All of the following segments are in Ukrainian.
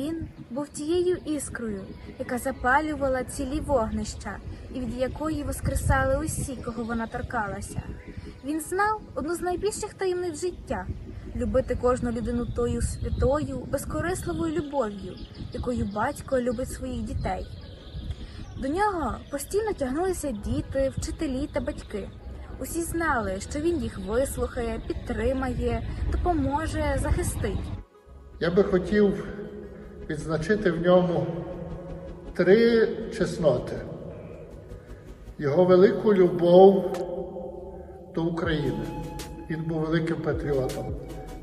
Він був тією іскрою, яка запалювала цілі вогнища, і від якої воскресали усі, кого вона торкалася. Він знав одну з найбільших таємниць життя любити кожну людину тою святою, безкорисливою любов'ю, якою батько любить своїх дітей. До нього постійно тягнулися діти, вчителі та батьки. Усі знали, що він їх вислухає, підтримає, допоможе, захистить. Я би хотів відзначити в ньому три чесноти. Його велику любов до України. Він був великим патріотом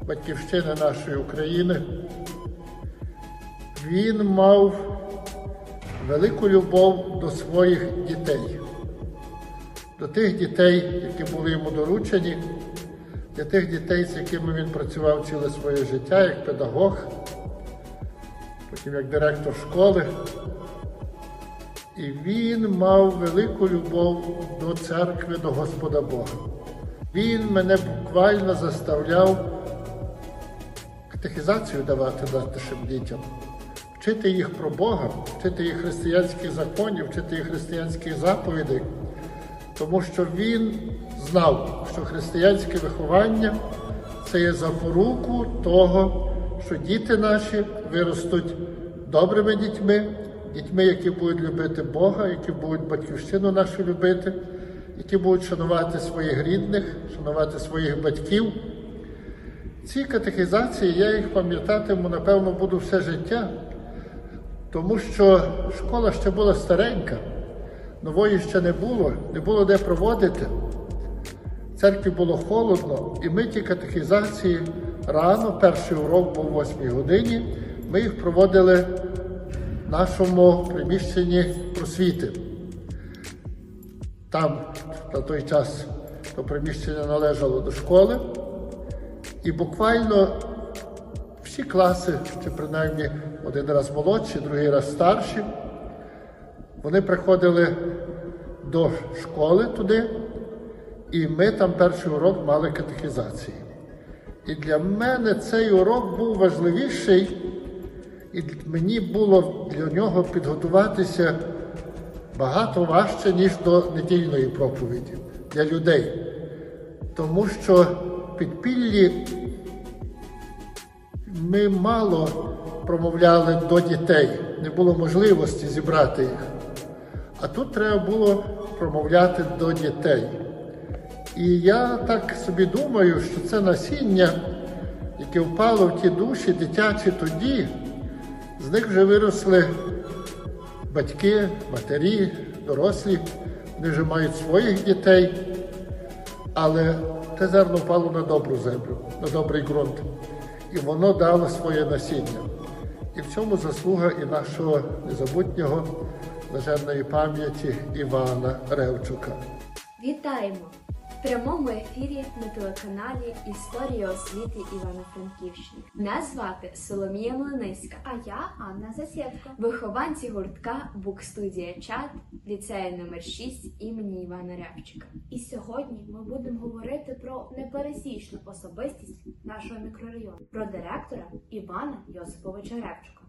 батьківщини нашої України. Він мав велику любов до своїх дітей, до тих дітей, які були йому доручені, для тих дітей, з якими він працював ціле своє життя як педагог, потім як директор школи. І він мав велику любов до церкви, до Господа Бога. Він мене буквально заставляв катехізацію давати нашим дітям, вчити їх про Бога, вчити їх християнських законів, вчити їх християнських заповідей, тому що він знав, що християнське виховання це є запоруку того, що діти наші виростуть добрими дітьми, дітьми, які будуть любити Бога, які будуть батьківщину нашу любити, які будуть шанувати своїх рідних, шанувати своїх батьків. Ці катехізації я їх пам'ятатиму, напевно, буду все життя, тому що школа ще була старенька, нової ще не було, не було де проводити. В церкві було холодно, і ми ті катехізації рано, перший урок був о 8 годині, ми їх проводили в нашому приміщенні просвіти. Там на той час то приміщення належало до школи. І буквально всі класи, чи принаймні один раз молодші, другий раз старші, вони приходили до школи туди, і ми там перший урок мали катехізації. І для мене цей урок був важливіший, і мені було для нього підготуватися багато важче, ніж до недільної проповіді для людей. Тому що підпіллі ми мало промовляли до дітей, не було можливості зібрати їх. А тут треба було промовляти до дітей. І я так собі думаю, що це насіння, яке впало в ті душі дитячі тоді, з них вже виросли батьки, матері, дорослі, вони вже мають своїх дітей, але те зерно впало на добру землю, на добрий ґрунт. І воно дало своє насіння. І в цьому заслуга і нашого незабутнього блаженної пам'яті Івана Ревчука. Вітаємо! Прямому ефірі на телеканалі Історія освіти Івано-Франківщини. Мене звати Соломія Млиниська, А я Анна Засєвко. вихованці гуртка Букстудія Чат ліцею номер 6 імені Івана Рябчика. І сьогодні ми будемо говорити про непересічну особистість нашого мікрорайону, про директора Івана Йосиповича Ревчука.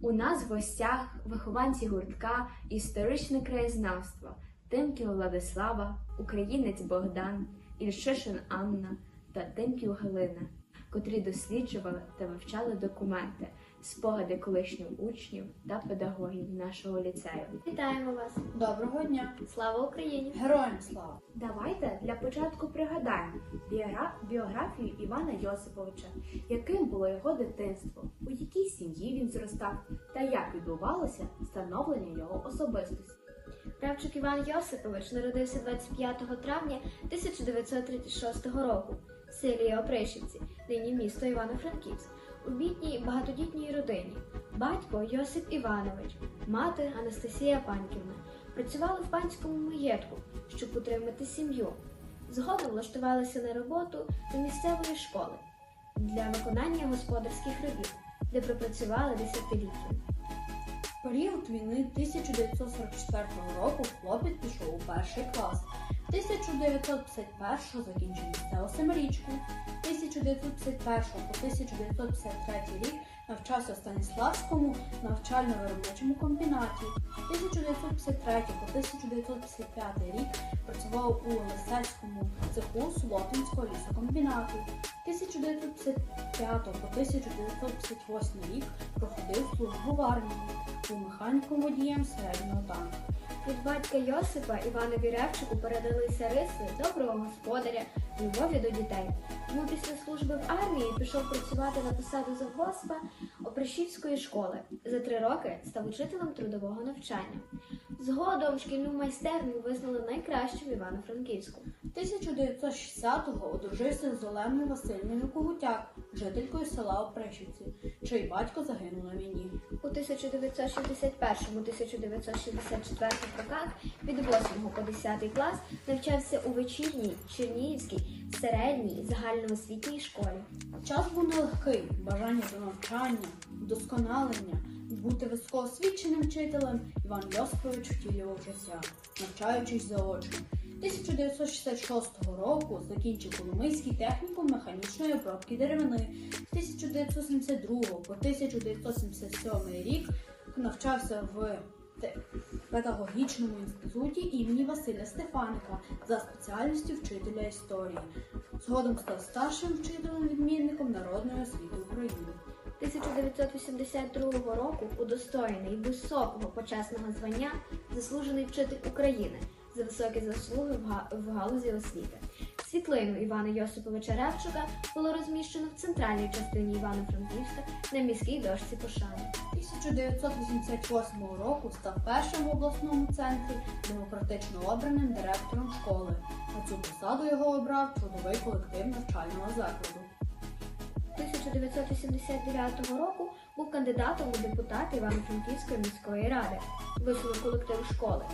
У нас в гостях вихованці гуртка Історичне краєзнавство Тимків Владислава, Українець Богдан, Ільшишин Анна та Тимків Галина, котрі досліджували та вивчали документи, спогади колишніх учнів та педагогів нашого ліцею. Вітаємо вас! Доброго дня! Слава Україні! Героям слава! Давайте для початку пригадаємо біогра- біографію Івана Йосиповича, яким було його дитинство, у якій сім'ї він зростав та як відбувалося становлення його особистості. Ревчук Іван Йосипович народився 25 травня 1936 року в селі Опришівці, нині місто Івано-Франківськ, у бідній багатодітній родині. Батько Йосип Іванович, мати Анастасія Панківна. Працювали в панському маєтку, щоб утримати сім'ю. Згодом влаштувалися на роботу до місцевої школи для виконання господарських робіт, де пропрацювали десятиліття. Період війни 1944 року хлопець пішов у перший клас. 1951 закінчив місцеву семирічку. 1951 по 1953 рік Навчався в Станіславському навчально-виробничому комбінаті. 1953 по 1955 рік працював у Лисецькому цеху Солотинського лісокомбінату. 1955 по 1958 рік проходив службу в армії був механіком водієм середнього танку. Від батька Йосипа Іванові Ревчику передалися риси доброго господаря, любові до дітей. Тому після служби в армії пішов працювати на посаду завгоспа Опришівської школи. За три роки став учителем трудового навчання. Згодом шкільну майстерню визнали найкращим в Івано-Франківську. 1960-го одружився з Оленою Васильівною Когутяк, жителькою села Опришівці, чий батько загинув на війні. У 1961-1964 роках від 8 по 10 клас навчався у вечірній Чернігівській середній загальноосвітній школі. Час був нелегкий, бажання до навчання, вдосконалення, бути високоосвіченим вчителем Іван Йосипович втілював життя, навчаючись заочно. 1966 року закінчив Коломийський технікум механічної обробки деревини. З 1972 по 1977 рік навчався в педагогічному інституті імені Василя Стефаника за спеціальністю вчителя історії. Згодом став старшим вчителем-відмінником народної освіти України. 1982 року удостоєний високого почесного звання заслужений вчитель України за високі заслуги в галузі освіти. Світлину Івана Йосиповича Ревчука було розміщено в центральній частині Івано-Франківська на міській дошці пошани. 1988 року став першим в обласному центрі демократично обраним директором школи. На цю посаду його обрав трудовий колектив навчального закладу. 1989 року був кандидатом у депутати Івано-Франківської міської ради, висунув колектив школи.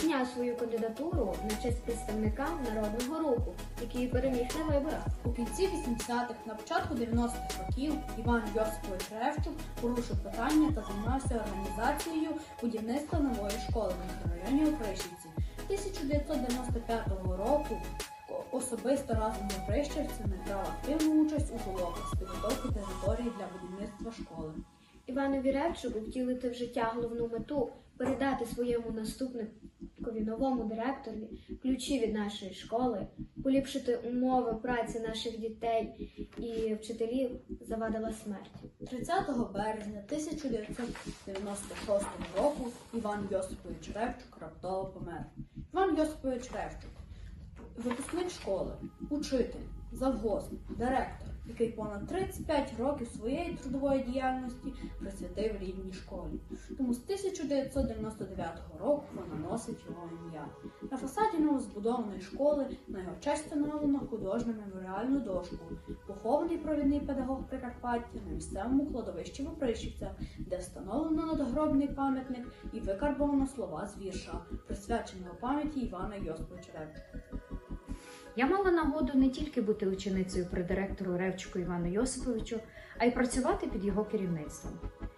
Зняв свою кандидатуру на честь представника народного руху, який переміг на виборах. У кінці 80-х, на початку 90-х років Іван Йосипович Ревчук порушив питання та займався організацією будівництва нової школи в мікрорайоні Опришівці. 1995 року особисто разом з Опришівцями брав активну участь у толоках з підготовки території для будівництва школи. Іванові Ревчуку втілити в життя головну мету передати своєму наступникові новому директорі ключі від нашої школи, поліпшити умови праці наших дітей і вчителів завадила смерть. 30 березня 1996 року Іван Йосипович Ревчук раптово помер. Іван Йосипович Ревчук, випускник школи, учитель, завгосп, директор, який понад 35 років своєї трудової діяльності присвятив рідній школі. Тому з 1999 року вона носить його ім'я. На фасаді новозбудованої школи на його честь встановлено художню меморіальну дошку, похований провідний педагог Прикарпаття на місцевому кладовищі в Опришівцях, де встановлено надгробний пам'ятник і викарбовано слова з вірша, присвяченого пам'яті Івана Йосиповича Ревчука. Я мала нагоду не тільки бути ученицею при директору Ревчуку Івану Йосиповичу, а й працювати під його керівництвом.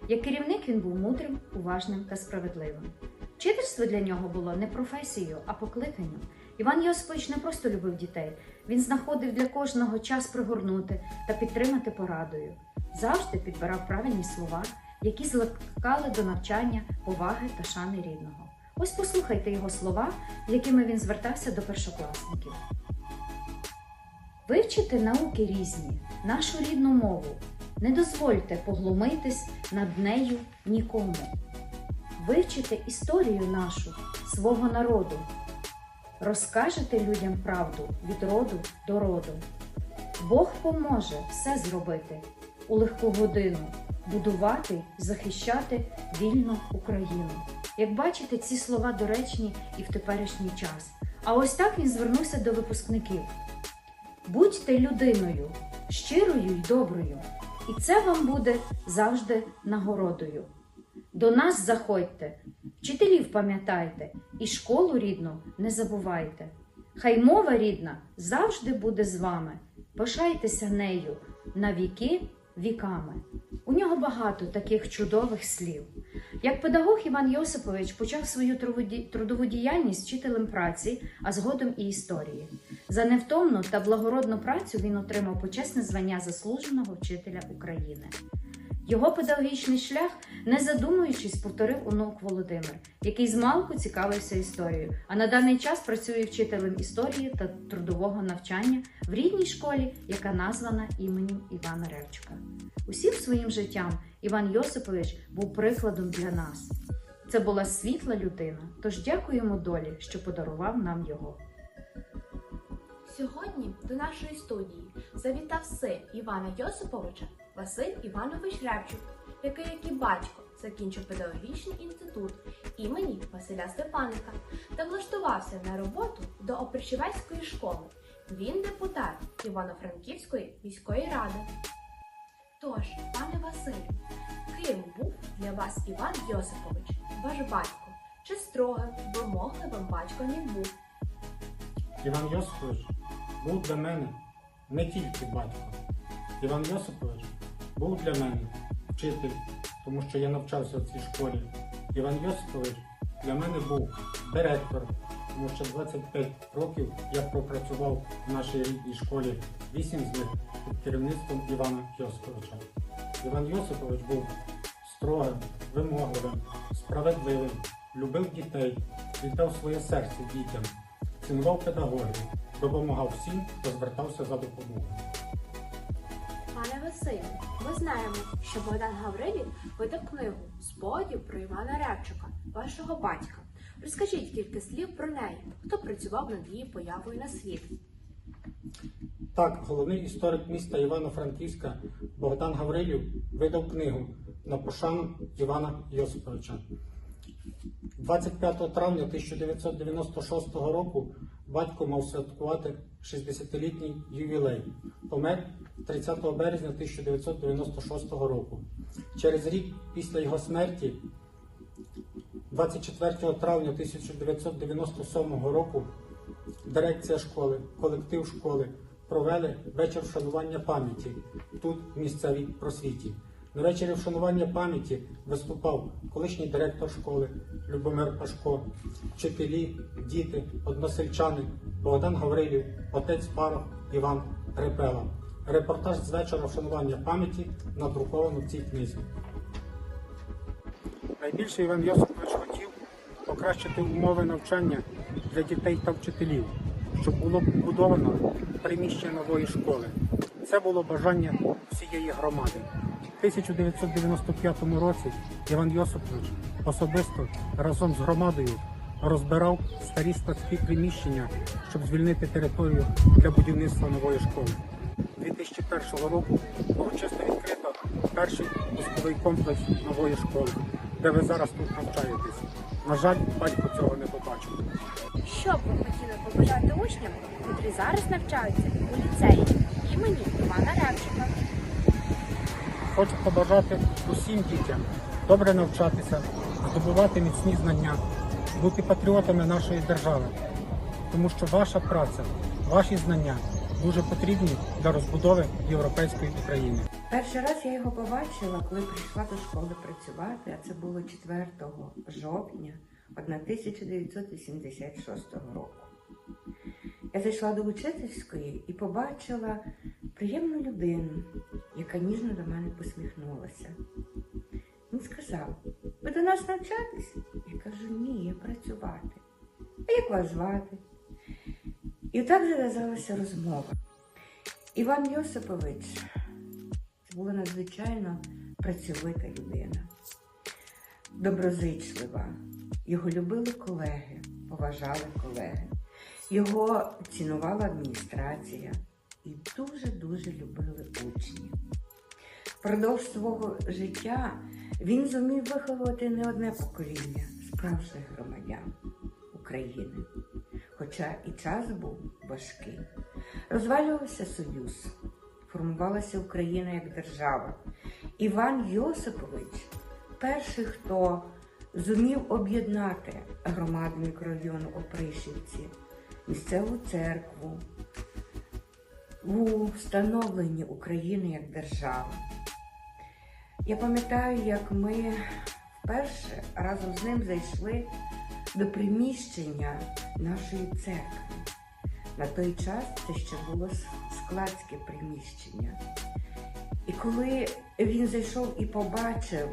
Як керівник він був мудрим, уважним та справедливим. Вчительство для нього було не професією, а покликанням. Іван Йосипович не просто любив дітей, він знаходив для кожного час пригорнути та підтримати порадою. Завжди підбирав правильні слова, які зликали до навчання, поваги та шани рідного. Ось послухайте його слова, якими він звертався до першокласників. Вивчити науки різні, нашу рідну мову. Не дозвольте поглумитись над нею нікому. Вивчите історію нашу, свого народу. Розкажете людям правду від роду до роду. Бог поможе все зробити у легку годину, будувати, захищати вільну Україну. Як бачите, ці слова доречні і в теперішній час. А ось так він звернувся до випускників. Будьте людиною, щирою й доброю, і це вам буде завжди нагородою. До нас заходьте, вчителів пам'ятайте, і школу рідну не забувайте. Хай мова рідна завжди буде з вами. Пишайтеся нею на віки віками. У нього багато таких чудових слів. Як педагог Іван Йосипович почав свою трудову- діяльність вчителем праці, а згодом і історії. За невтомну та благородну працю він отримав почесне звання заслуженого вчителя України. Його педагогічний шлях, не задумуючись, повторив онук Володимир, який змалку цікавився історією, а на даний час працює вчителем історії та трудового навчання в рідній школі, яка названа іменем Івана Ревчука. Усім своїм життям Іван Йосипович був прикладом для нас. Це була світла людина, тож дякуємо долі, що подарував нам його. Сьогодні до нашої студії завітав син Івана Йосиповича Василь Іванович Ревчук, який, як і батько, закінчив педагогічний інститут імені Василя Степаника та влаштувався на роботу до Опричевецької школи. Він депутат Івано-Франківської міської ради. Тож, пане Василю, ким був для вас Іван Йосипович, ваш батько? Чи строгим, вимогливим батько не був? Іван Йосипович був для мене не тільки батько. Іван Йосипович був для мене вчитель, тому що я навчався в цій школі. Іван Йосипович для мене був директор, тому що 25 років я пропрацював в нашій рідній школі, 8 з них під керівництвом Івана Йосиповича. Іван Йосипович був строгим, вимогливим, справедливим, любив дітей, віддав своє серце дітям цінував педагогів, допомагав всім, хто звертався за допомогою. Пане Василю, ми знаємо, що Богдан Гаврилів видав книгу Спогадів про Івана Ревчука, вашого батька. Розкажіть кілька слів про неї, хто працював над її появою на світ. Так, головний історик міста Івано-Франківська Богдан Гаврилів видав книгу на пошану Івана Йосиповича. 25 травня 1996 року батько мав святкувати 60-літній ювілей. Помер 30 березня 1996 року. Через рік після його смерті, 24 травня 1997 року, дирекція школи, колектив школи провели вечір вшанування пам'яті тут, в місцевій просвіті. На вечорі вшанування пам'яті виступав колишній директор школи Любомир Пашко, вчителі, діти, односельчани, Богдан Гаврилів, отець Парох Іван Репела. Репортаж з вечора вшанування пам'яті надруковано в цій книзі. Найбільше Іван Йосипович хотів покращити умови навчання для дітей та вчителів, щоб було побудовано приміщення нової школи. Це було бажання всієї громади. У 1995 році Іван Йосипович особисто разом з громадою розбирав старі складські приміщення, щоб звільнити територію для будівництва нової школи. 2001 року урочисто відкрито перший пусковий комплекс нової школи, де ви зараз тут навчаєтесь. На жаль, батько цього не побачив. Що б ви хотіли побажати учням, котрі зараз навчаються у ліцеї імені Івана Ревчука? Хочу побажати усім дітям добре навчатися, здобувати міцні знання, бути патріотами нашої держави, тому що ваша праця, ваші знання дуже потрібні для розбудови європейської України. Перший раз я його побачила, коли прийшла до школи працювати, а це було 4 жовтня 1986 року. Я зайшла до учительської і побачила приємну людину, яка ніжно до мене посміхнулася. Він сказав: ви до нас навчатись? Я кажу, ні, я працювати. А як вас звати? І так зав'язалася розмова. Іван Йосипович це була надзвичайно працьовита людина, доброзичлива. Його любили колеги, поважали колеги. Його цінувала адміністрація і дуже-дуже любили учні. Впродовж свого життя він зумів виховувати не одне покоління справжніх громадян України. Хоча і час був важкий. Розвалювався Союз, формувалася Україна як держава. Іван Йосипович перший, хто зумів об'єднати громаду мікрорайону Опришівці, місцеву церкву у встановленні України як держави. Я пам'ятаю, як ми вперше разом з ним зайшли до приміщення нашої церкви. На той час це ще було складське приміщення. І коли він зайшов і побачив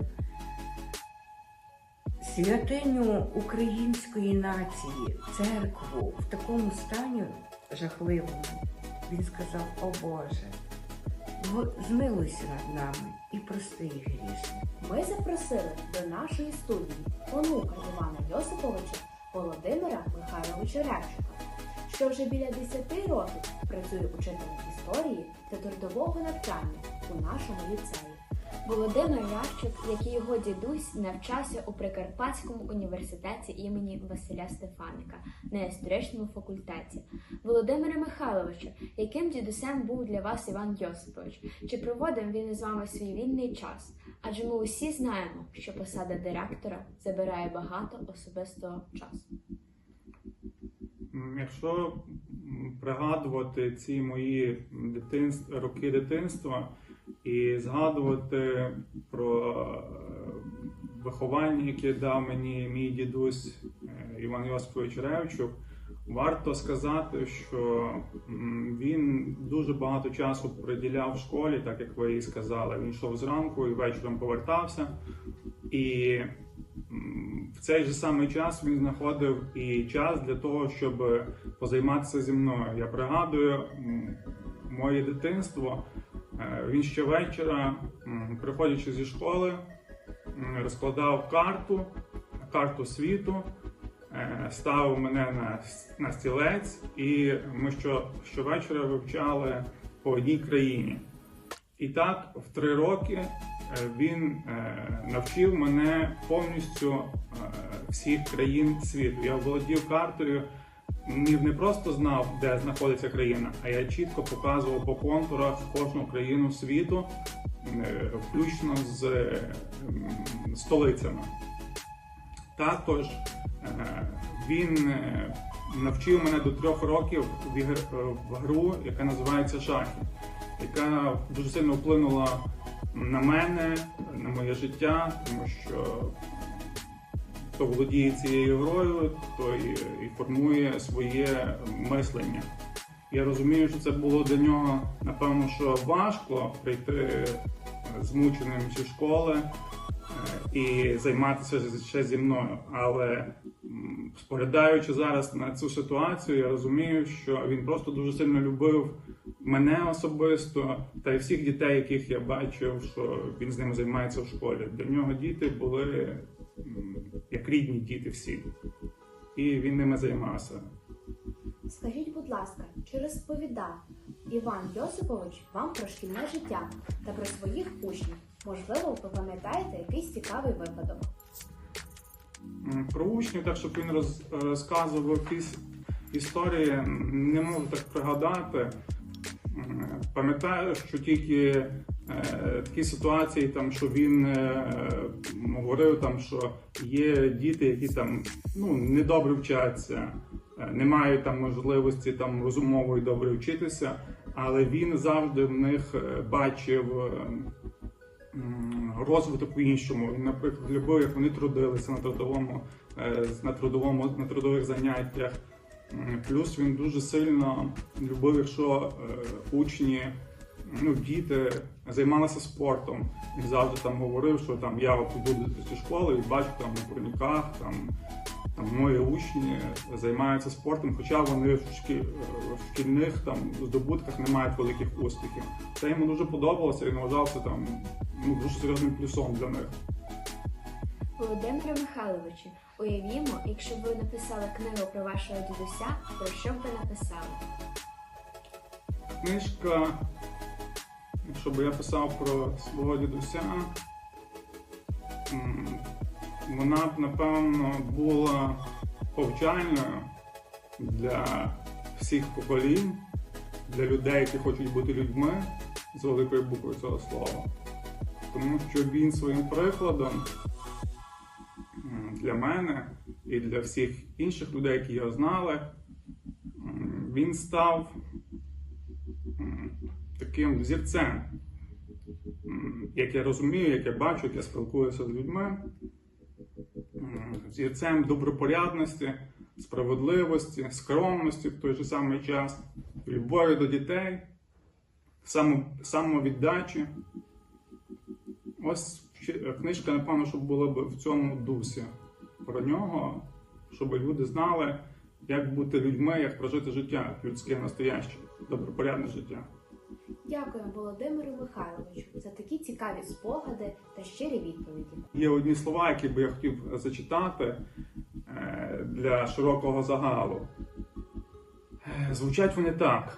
святиню української нації, церкву в такому стані жахливому, він сказав: О Боже, змилуйся над нами і прости їх грішних. Ми запросили до нашої студії онука Івана Йосиповича Володимира Михайловича Ревчука, що вже біля 10 років працює учителем історії та трудового навчання у нашому ліцеї. Володимир Равчук, як і його дідусь, навчався у Прикарпатському університеті імені Василя Стефаника на історичному факультеті. Володимире Михайловичу, яким дідусем був для вас Іван Йосипович? Чи проводив він із вами свій вільний час? Адже ми усі знаємо, що посада директора забирає багато особистого часу. Якщо пригадувати ці мої дитинств, роки дитинства і згадувати про е, виховання, яке дав мені мій дідусь е, Іван Йосипович Ревчук, варто сказати, що він дуже багато часу приділяв школі, так як ви і сказали. Він йшов зранку і вечором повертався. І в цей же самий час він знаходив і час для того, щоб позайматися зі мною. Я пригадую моє дитинство. Е, Він щовечора, приходячи зі школи, розкладав карту, карту світу, е, ставив мене на, на стілець, і ми що, щовечора вивчали по одній країні. І так, в три роки е, він навчив мене повністю всіх країн світу. Я володів картою, не, не просто знав, де знаходиться країна, а я чітко показував по контурах кожну країну світу, е, включно з е, столицями. Також е, він навчив мене до трьох років в гру, яка називається шахи, яка дуже сильно вплинула на мене, на моє життя, тому що хто володіє цією грою, той і формує своє мислення. Я розумію, що це було для нього, напевно, що важко прийти е, змученим зі школи е, і займатися ще зі мною. Але споглядаючи зараз на цю ситуацію, я розумію, що він просто дуже сильно любив мене особисто та й всіх дітей, яких я бачив, що він з ними займається в школі. Для нього діти були як рідні діти всі. І він ними займався. Скажіть, будь ласка, чи розповідав Іван Йосипович вам про шкільне життя та про своїх учнів? Можливо, ви пам'ятаєте якийсь цікавий випадок? Про учнів, так щоб він роз, розказував якісь історії, не можу так пригадати. Пам'ятаю, що тільки такі ситуації, там, що він е, говорив, там, що є діти, які там ну, недобре вчаться, е, не мають там можливості там, і добре вчитися, але він завжди в них е, бачив. е, розвиток по-іншому. Він, наприклад, любив, як вони трудилися на трудовому, е, на трудовому, на трудових заняттях. Плюс він дуже сильно любив, якщо е, учні, ну, діти займалися спортом. Він завжди там говорив, що там я от іду до цієї школи і бачу там на броніках, там, там мої учні займаються спортом, хоча вони в, шкі, в шкільних там здобутках не мають великих успіхів. Це йому дуже подобалося, він вважався там ну, дуже серйозним плюсом для них. Володимире Михайловичу, уявімо, якщо б ви написали книгу про вашого дідуся, про що б ви написали? Книжка, якщо б я писав про свого дідуся, вона б, напевно, була повчальною для всіх поколінь, для людей, які хочуть бути людьми з великої букви цього слова. Тому що він своїм прикладом для мене і для всіх інших людей, які його знали, він став таким зірцем. Як я розумію, як я бачу, як я спілкуюся з людьми, зірцем добропорядності, справедливості, скромності в той же самий час, любові до дітей, самовіддачі Ось книжка, напевно, щоб була б в цьому дусі про нього, щоб люди знали, як бути людьми, як прожити життя, людське настояще, добропорядне життя. Дякую Володимиру Михайловичу за такі цікаві спогади та щирі відповіді. Є одні слова, які би я хотів зачитати е, для широкого загалу. Е, Звучать вони так: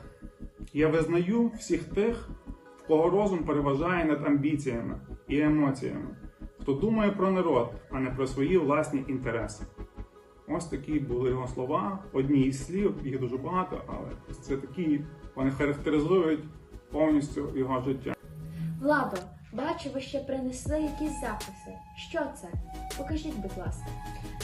я визнаю всіх тих, в кого розум переважає над амбіціями і емоціями, хто думає про народ, а не про свої власні інтереси. Ось такі були його слова. Одні із слів, їх дуже багато, але це такі, вони характеризують повністю його життя. Владо, бачу, ви ще принесли якісь записи. Що це? Покажіть, будь ласка.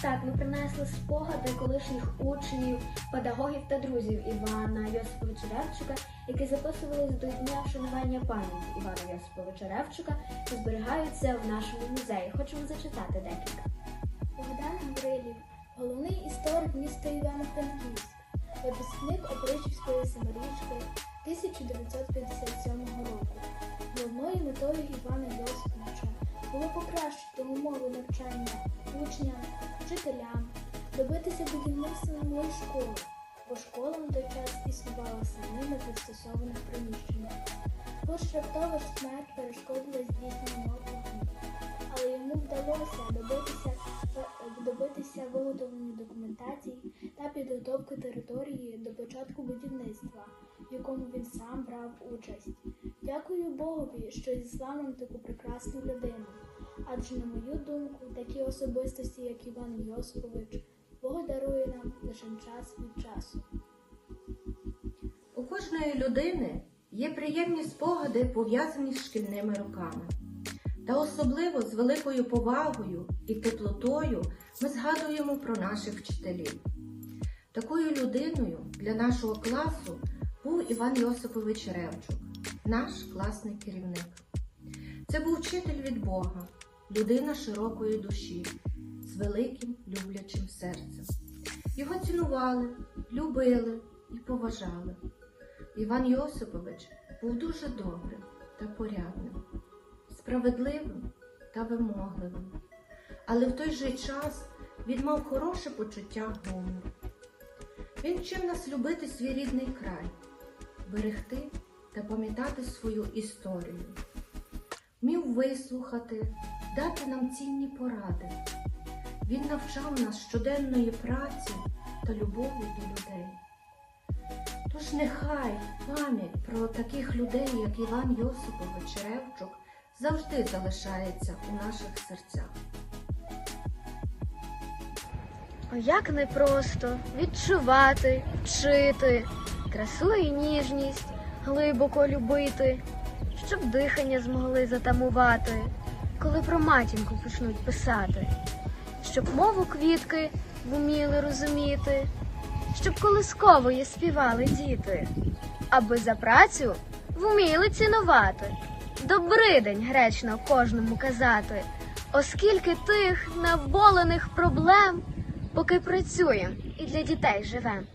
Так, ми принесли спогади колишніх учнів, педагогів та друзів Івана Йосиповича Ревчука, які записувались до дня вшанування пам'яті Івана Йосиповича Ревчука та зберігаються в нашому музеї. Хочемо зачитати декілька. Богдан Гаврилів, головний історик міста Івано-Франківськ, випускник Опричівської саморічки 1957 року. Головною метою Івана Йосиповича було покращити умови навчання учням, вчителям, добитися будівництва нової школи, бо школа на той час існувала самі на пристосованих приміщеннях. Хоч раптова ж смерть перешкодила здійсненню плану, але йому вдалося добитися добитися виготовлення документації та підготовки території до початку будівництва, брав участь. Дякую Богові, що зіслав нам таку прекрасну людину. Адже, на мою думку, такі особистості, як Іван Йосипович, Бог дарує нам лише час від часу. У кожної людини є приємні спогади, пов'язані з шкільними роками. Та особливо з великою повагою і теплотою ми згадуємо про наших вчителів. Такою людиною для нашого класу був Іван Йосипович Ревчук, наш класний керівник. Це був вчитель від Бога, людина широкої душі, з великим люблячим серцем. Його цінували, любили і поважали. Іван Йосипович був дуже добрим та порядним, справедливим та вимогливим, але в той же час він мав хороше почуття гумору. Він вчив нас любити свій рідний край, берегти та пам'ятати свою історію, вмів вислухати, дати нам цінні поради. Він навчав нас щоденної праці та любові до людей. Тож нехай пам'ять про таких людей, як Іван Йосипович Ревчук, завжди залишається у наших серцях. Як непросто відчувати, вчити, красу і ніжність, глибоко любити, щоб дихання змогли затамувати, коли про матінку почнуть писати, щоб мову квітки вміли розуміти, щоб колискової співали діти, аби за працю вміли цінувати, добрий день гречно кожному казати, оскільки тих навболених проблем поки працюєм і для дітей живем.